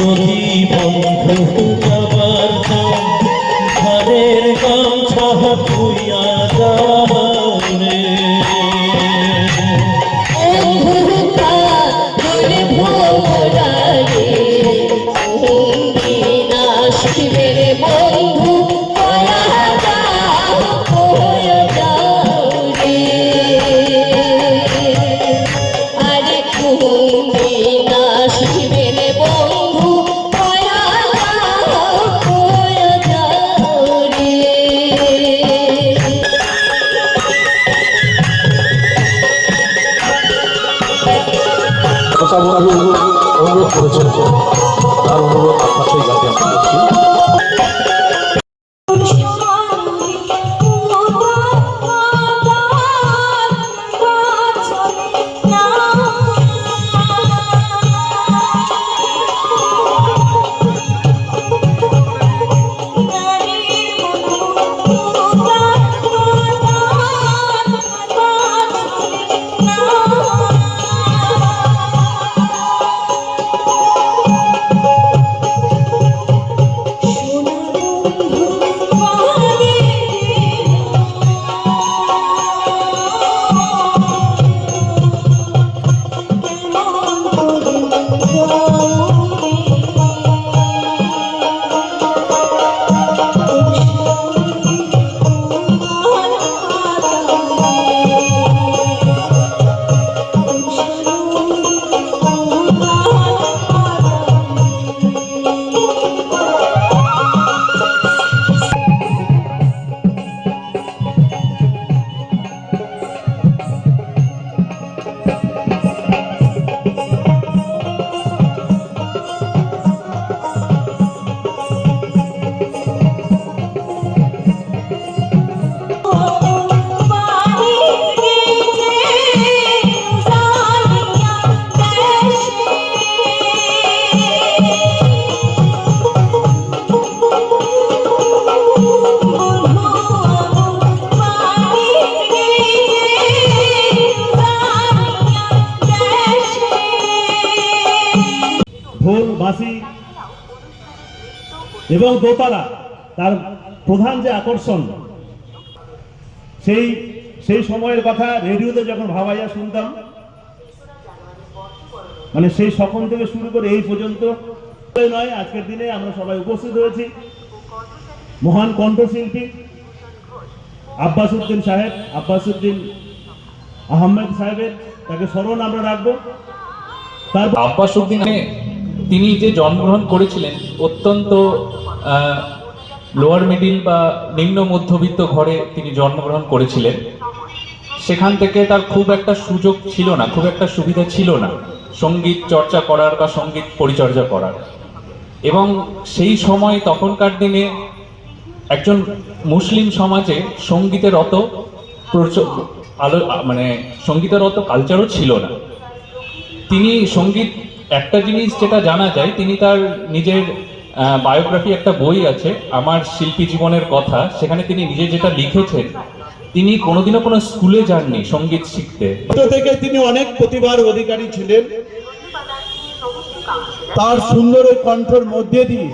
যদি বন্ধু যাবার ঘরের গামছা এবং দোতারা তার প্রধান যে আকর্ষণ, সেই সেই সময়ের কথা রেডিওতে যখন ভাবাইয়া শুনতাম মানে সেই সকম থেকে শুরু করে এই পর্যন্ত নয়, আজকের দিনে আমরা সবাই উপস্থিত হয়েছি। মহান কণ্ঠশিল্পী আব্বাস উদ্দিন সাহেব আব্বাস উদ্দিন আহমেদ সাহেবের, তাকে স্মরণ আমরা রাখব। তারপর আব্বাস উদ্দিনে তিনি যে জন্মগ্রহণ করেছিলেন, অত্যন্ত লোয়ার মিডিল বা নিম্ন মধ্যবিত্ত ঘরে তিনি জন্মগ্রহণ করেছিলেন। সেখান থেকে তার খুব একটা সুযোগ ছিল না, খুব একটা সুবিধা ছিল না, সংগীত চর্চা করার বা সংগীত পরিচর্যা করার। এবং সেই সময় তখনকার দিনে একজন মুসলিম সমাজে সঙ্গীতের অত আলো মানে সঙ্গীতের অত কালচারও ছিল না। তিনি সংগীত একটা জিনিস যেটা জানা যায়, তিনি তার নিজের বায়োগ্রাফি একটা বই আছে, আমার শিল্পী জীবনের কথা, সেখানে তিনি নিজে যেটা লিখেছেন, তিনি কোনোদিনও কোনো স্কুলে যাননি সংগীত শিখতে। ছোট থেকে তিনি অনেক প্রতিভার অধিকারী ছিলেন। তার সুন্দর ওই কণ্ঠের মধ্যে দিয়ে,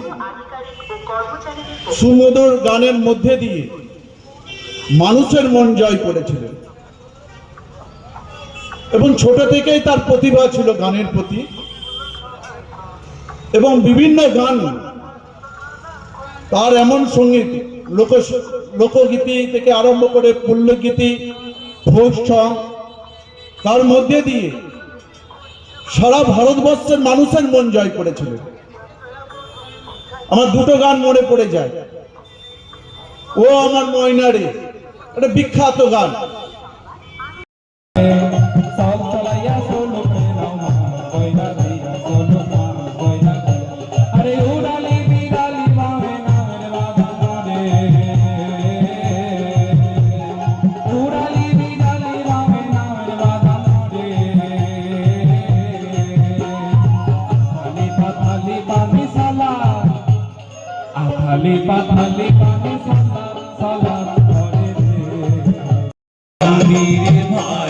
সুমধুর গানের মধ্যে দিয়ে মানুষের মন জয় করেছিলেন। এবং ছোট থেকেই তার প্রতিভা ছিল গানের প্রতি। এবং বিভিন্ন গান তার এমন সংগীত, লোক, লোকগীতি থেকে আরম্ভ করে পল্লগীতি ফোক সং তার মধ্যে দিয়ে সারা ভারতবর্ষের মানুষের মন জয় করেছিল। আমার দুটো গান মনে পড়ে যায়। ও আমার ময়নারে একটা বিখ্যাত গান। পাথালি পাথালি পানি সালা সালা করে রে। আমির ভাই